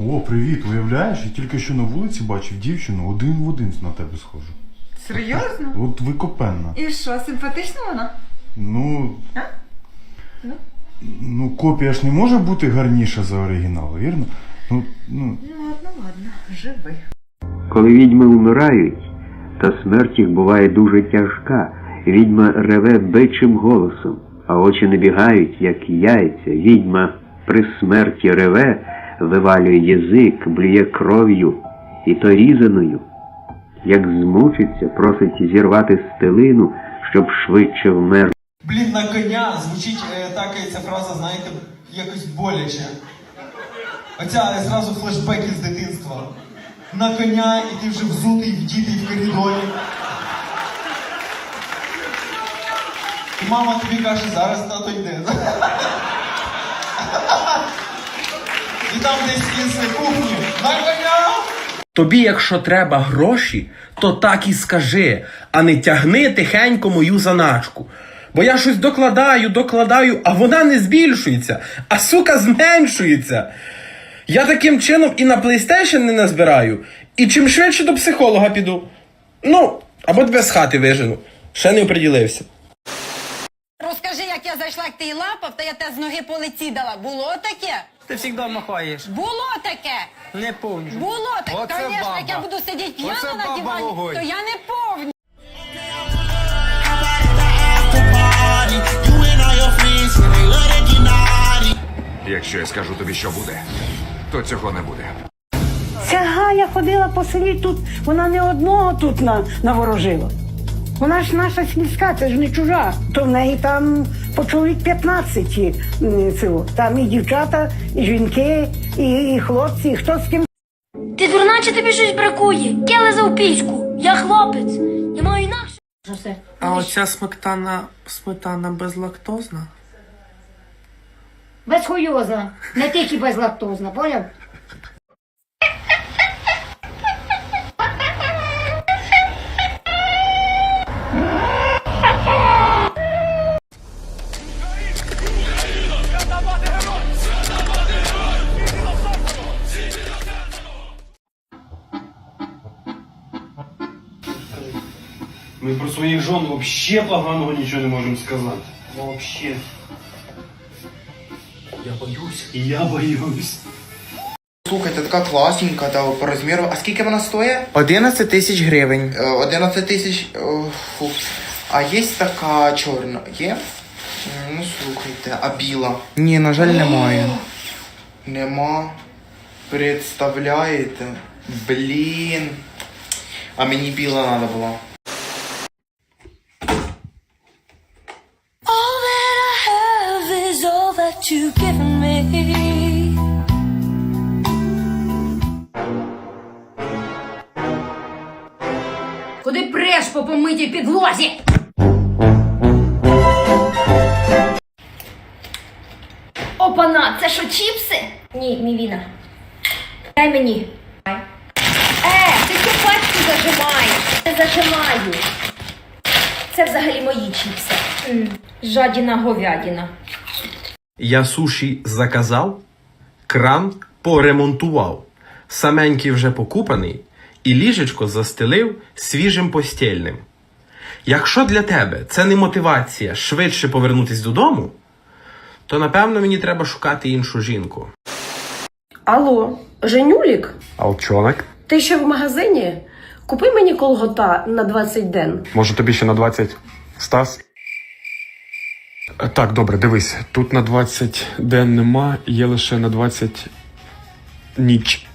О, привіт, уявляєш? Я тільки що на вулиці бачив дівчину, один в один на тебе схожу. Серйозно? От викопенна. І що, симпатична вона? Ну. А? Ну? Ну, копія ж не може бути гарніша за оригінал, вірно? Ну, ну. Ну ладно, ладно, живи. Коли відьми вмирають, то смерть їх буває дуже тяжка. Відьма реве бичим голосом, а очі не бігають, як яйця. Відьма при смерті реве, вивалює язик, блює кров'ю і то різаною. Як змучиться, просить зірвати стелину, щоб швидше вмер. Блін, на коня звучить е, так і ця фраза, знаєте, якось боляче. Оця е, зразу флешбеки з дитинства. На коня, і ти вже взутий, вдітий в коридорі. І мама тобі каже, зараз тато йде. І там десь із кухні. На коня! Тобі, якщо треба гроші, то так і скажи, а не тягни тихенько мою заначку. Бо я щось докладаю, докладаю, а вона не збільшується, а сука зменшується. Я таким чином і на PlayStation не назбираю, і чим швидше до психолога піду. Ну, або тебе з хати вижену. Ще не оприділився. Розкажи, як я зайшла, як ти лапав, та я те з ноги по лиці дала. Було таке? Ти завжди махаєш. Було таке! Не помню. Було таке! Оце Звісно, як я буду сидіти п'яна на баба дивані, вогонь. то я не повню. Якщо я скажу тобі, що буде, то цього не буде. Ця Галя ходила по селі тут, вона не одного тут на, наворожила. Вона ж наша сільська, це ж не чужа. То в неї там по чоловік 15 цього. Там і дівчата, і жінки, і, і хлопці, і хто з ким Ти дурна, чи тобі щось бракує? Я лизав піську. Я хлопець. Я маю інакше. А оця сметана, сметана безлактозна? Безхуйоза, не тільки безлактозна, поняв? Ми про своїх жон взагалі поганого нічого не можемо сказати. Вообще. Я боюсь. І я боюсь. Слухайте, така класненька та по розміру. А скільки вона стоїть? 11 тисяч гривень. Е, 11 тисяч. о, фу. А є така чорна? Є? М, Ну слухайте, а біла? Ні, на жаль, немає. Нема. Представляєте? Блін. А мені біла треба була. Куди преш по помитій підлозі? Опана, це що, чіпси? Ні, Мівіна. Дай мені. Е, ти цю пачку зажимаєш. Не зажимаю. Це взагалі мої чіпси. Жадіна говядіна. Я суші заказав, кран поремонтував, саменький вже покупаний, і ліжечко застелив свіжим постільним. Якщо для тебе це не мотивація швидше повернутися додому, то напевно мені треба шукати іншу жінку. Алло, Женюлік, Алчонок. ти ще в магазині? Купи мені колгота на 20 ден. Може тобі ще на 20 Стас? Е, Так, добре, дивись. Тут на 20 ден нема, є лише на 20 ніч.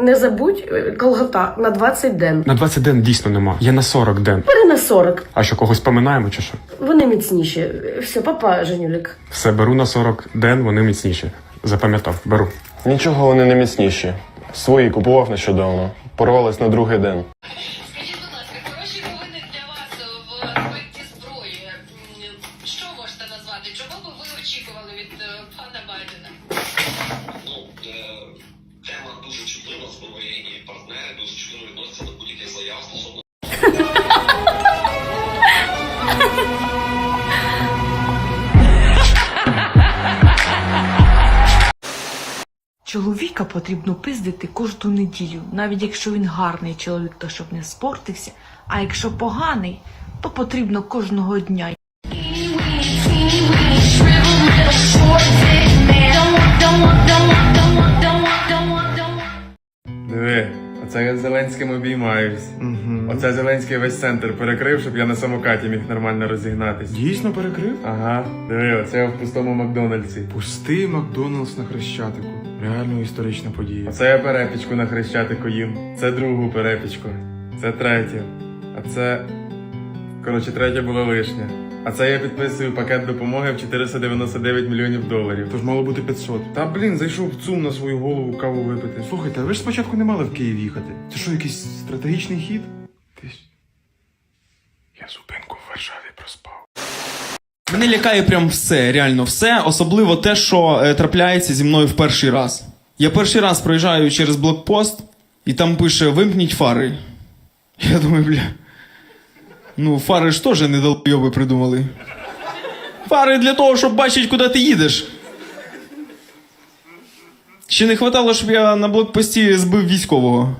Не забудь е, колгота на 20 ден. На 20 ден дійсно нема. Є на 40 ден. Бери на 40. А що когось поминаємо чи що? Вони міцніші. Все, папа, Женюлік. Все, беру на 40 ден, вони міцніші. Запам'ятав, беру. Нічого вони не міцніші. Свої купував нещодавно. Порвались на другий день. Скажіть, будь ласка, хороші новини для вас в аспекті зброї. Що можете назвати? Чого би ви очікували від пана Байдена? Ну, тема дуже чутлива зброї і партнери дуже чутливо відносяться до будь-яких заяв стосовно Чоловіка потрібно пиздити кожну неділю, навіть якщо він гарний чоловік, то щоб не спортився. А якщо поганий, то потрібно кожного дня. Оце я з Зеленським обіймаюсь. Оце Зеленський весь центр перекрив, щоб я на самокаті міг нормально розігнатись. Дійсно перекрив? Ага, диви, оце я в пустому Макдональдсі. Пустий Макдоналдс на Хрещатику. Реально історична подія. Оце я перепічку на хрещатику їм. Це другу перепічку. Це третю. А це. Коротше, третя була лишня. А це я підписую пакет допомоги в 499 мільйонів доларів. Тож мало бути 500. Та блін, зайшов в ЦУМ на свою голову каву випити. Слухайте, а ви ж спочатку не мали в Київ їхати. Це що, якийсь стратегічний хід? Ж... Я зупинку в Варшаві проспав. Мене лякає прям все, реально все, особливо те, що е, трапляється зі мною в перший раз. Я перший раз проїжджаю через блокпост, і там пише вимкніть фари. Я думаю, бля. Ну, фари ж теж не долбойоби придумали. Фари для того, щоб бачити, куди ти їдеш. Ще не хватало, щоб я на блокпості збив військового.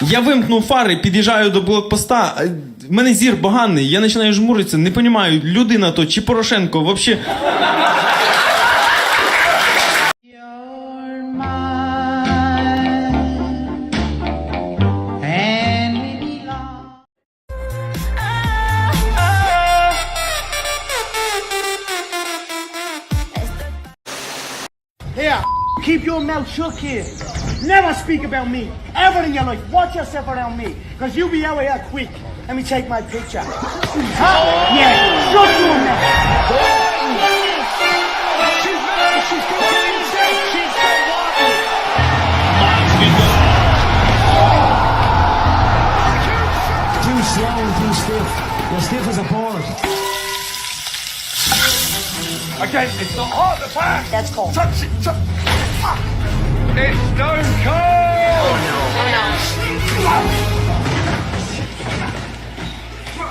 Я вимкнув фари, під'їжджаю до блокпоста. В мене зір поганий, я починаю жмуритися, не розумію, людина то чи Порошенко, взагалі. Keep your mouth shut here. Never speak about me. Ever in your life. Watch yourself around me. Because you'll be out here quick. Let me take my picture. Huh? Yeah, shut your mouth. Too slow and too stiff. You're stiff as a board. Okay, it's not hard to pass. That's cold. Touch it, touch. It's stone cold.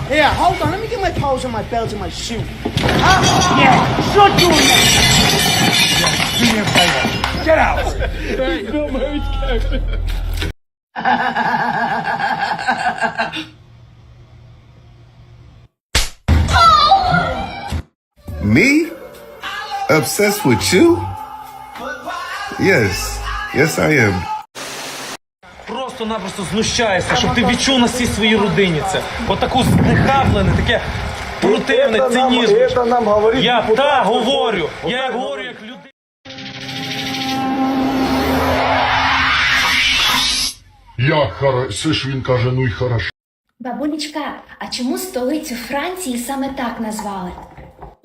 Here, hold on. Let me get my pose and my belt and my shoe. Huh? Yeah, shut your mouth. Do me a favor. Get out. Me? Obsessed with you? Yes. Yes, I am. Просто-напросто знущаєшся, щоб ти відчув на всій своїй родині це. Отаку знехаблене, таке противне, цинізм. Я так говорю. Я як говорю, як людина. Як хорошо, ж він каже, ну й хорошо. Бабулечка, а чому столицю Франції саме так назвали?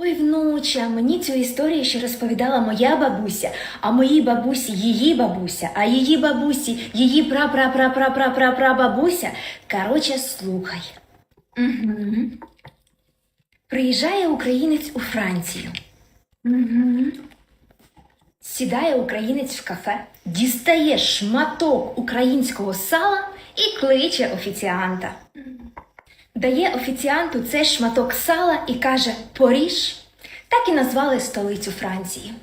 Ой, внуча, мені цю історію ще розповідала моя бабуся, а моїй бабусі її бабуся, а її бабусі її пра-пра-пра-пра-пра-пра-пра-бабуся. Короче, слухай. Угу. Приїжджає українець у Францію. Угу. Сідає українець в кафе, дістає шматок українського сала і кличе офіціанта. Дає офіціанту цей шматок сала і каже Поріж. Так і назвали столицю Франції.